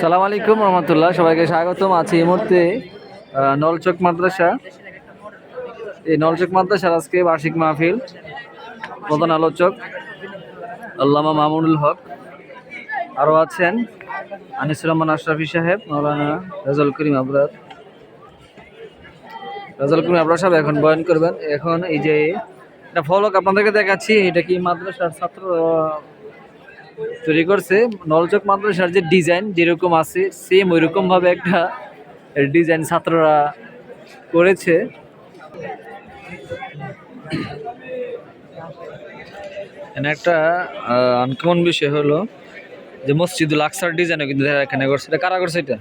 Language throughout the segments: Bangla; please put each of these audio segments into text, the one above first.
সালাম আলাইকুম রহমতুল্লাহ, সবাইকে স্বাগতম আছি এই মুহূর্তে নলচক মাদ্রাসা। এই নলচক মাদ্রাসার আজকে বার্ষিক মাহফিল, প্রধান আলোচক আল্লামা মামুনুল হক আরও আছেন আনিসুর রহমান আশরাফি সাহেব মৌলানা রাজাল করিম আবরার। রাজল করিম আবরার সাহেব এখন বয়ন করবেন। এখন এই যে, এটা ফলক আপনাদেরকে দেখাচ্ছি, এটা কি মাদ্রাসার ছাত্র তৈরি করছে। নলচক মাদ্রাসার যে ডিজাইন যেরকম আছে সেম ওইরকম ভাবে একটা ডিজাইন ছাত্ররা করেছে। এখানে একটা আনকমন বিষয় হলো যে মসজিদুল আকসার ডিজাইনও কিন্তু এখানে করছে। এটা কারা করছে এটা?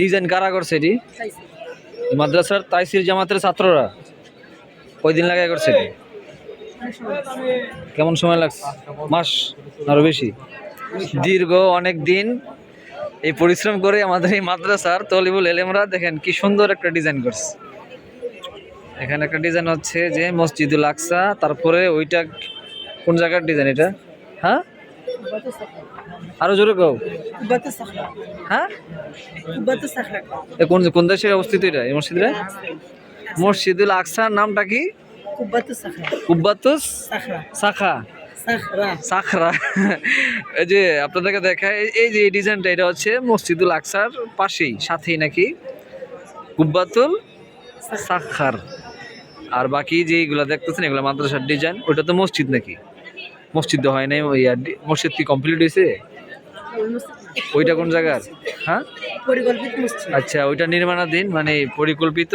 ডিজাইন কারা করছে এটি? মাদ্রাসার তাইসির জামাতের ছাত্ররা। কয়দিন লাগাই করছে এটি? কেমন সময় লাগছে? মাস আরও বেশি? দীর্ঘ অনেক দিন এই পরিশ্রম করে আমাদের এই মাদ্রাসার তলিবুল এলেমরা দেখেন কি সুন্দর একটা ডিজাইন করছে। এখানে একটা ডিজাইন হচ্ছে যে মসজিদুল আকসা, তারপরে ওইটা কোন জায়গার ডিজাইন এটা? হ্যাঁ? আরও জোরে কও। হ্যাঁ? কোন কোন দেশে অবস্থিত এটা, এই মসজিদটা? মসজিদুল আকসার নামটা কি? কুব্বাতুস সাখা সাখরা। সাখরা। এই যে আপনাদেরকে দেখায় এই- যে ডিজাইনটা এটা হচ্ছে মসজিদুল আকসার পাশেই সাথেই নাকি? কুব্বাতুল সাখার। আর বাকি যেগুলো দেখতেছেন এগুলো মাদ্রাসার ডিজাইন ওটা তো মসজিদ নাকি? মসজিদ তো হয় নাই ওই মসজিদ কি কমপ্লিট হয়েছে ওইটা কোন জায়গার? হ্যাঁ? আচ্ছা ওইটা নির্মাণাধীন মানে পরিকল্পিত?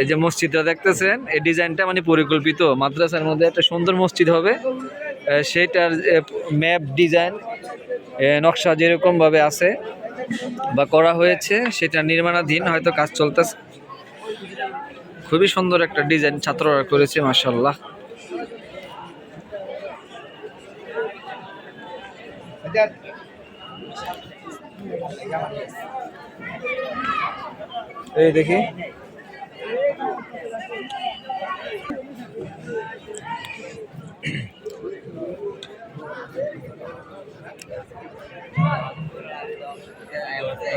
এই যে মসজিদটা দেখতেছেন, এই ডিজাইনটা মানে পরিকল্পিত। মাদ্রাসার মধ্যে একটা সুন্দর মসজিদ হবে। সেটার ম্যাপ ডিজাইন নকশা যেরকম ভাবে আছে বা করা হয়েছে, সেটা নির্মাণাধীন, হয়তো কাজ চলতেছে। খুবই সুন্দর একটা ডিজাইন ছাত্ররা করেছে মাসাল্লাহ এই দেখি।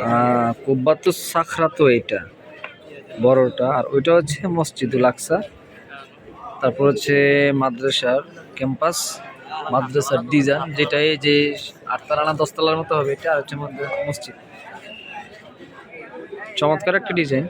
আহ, কুব্বাতুস সাখরা তো এইটা বড়টা আর ওইটা হচ্ছে মসজিদুল আকসা। তারপর হচ্ছে মাদ্রাসার ক্যাম্পাস মাদ্রাসার ডিজাইন যেটা এই যে আটতলা না দশতলার মতো হবে এটা আর হচ্ছে মসজিদ। চমৎকার একটা ডিজাইন।